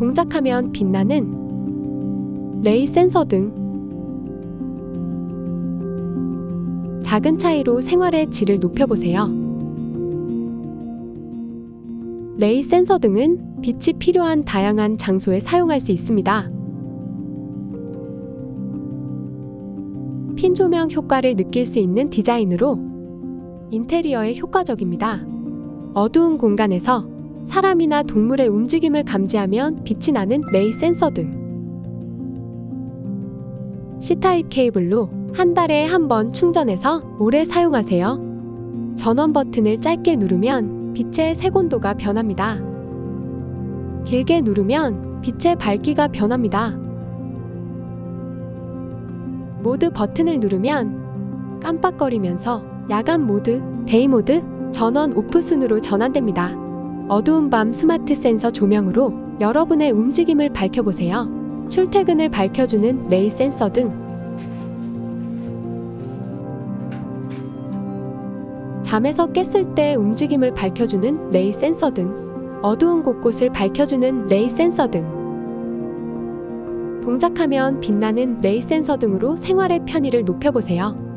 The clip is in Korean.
동작하면 빛나는 레이 센서 등 작은 차이로 생활의 질을 높여보세요. 레이 센서 등은 빛이 필요한 다양한 장소에 사용할 수 있습니다. 핀 조명 효과를 느낄 수 있는 디자인으로 인테리어에 효과적입니다. 어두운 공간에서 사람이나 동물의 움직임을 감지하면 빛이 나는 레이 센서 등 C타입 케이블로 한 달에 한 번 충전해서 오래 사용하세요. 전원 버튼을 짧게 누르면 빛의 색온도가 변합니다. 길게 누르면 빛의 밝기가 변합니다. 모드 버튼을 누르면 깜빡거리면서 야간 모드, 데이 모드, 전원 오프 순으로 전환됩니다. 어두운 밤 스마트 센서 조명으로 여러분의 움직임을 밝혀보세요. 출퇴근을 밝혀주는 레이 센서 등 잠에서 깼을 때 움직임을 밝혀주는 레이 센서 등 어두운 곳곳을 밝혀주는 레이 센서 등 동작하면 빛나는 레이 센서 등으로 생활의 편의를 높여보세요.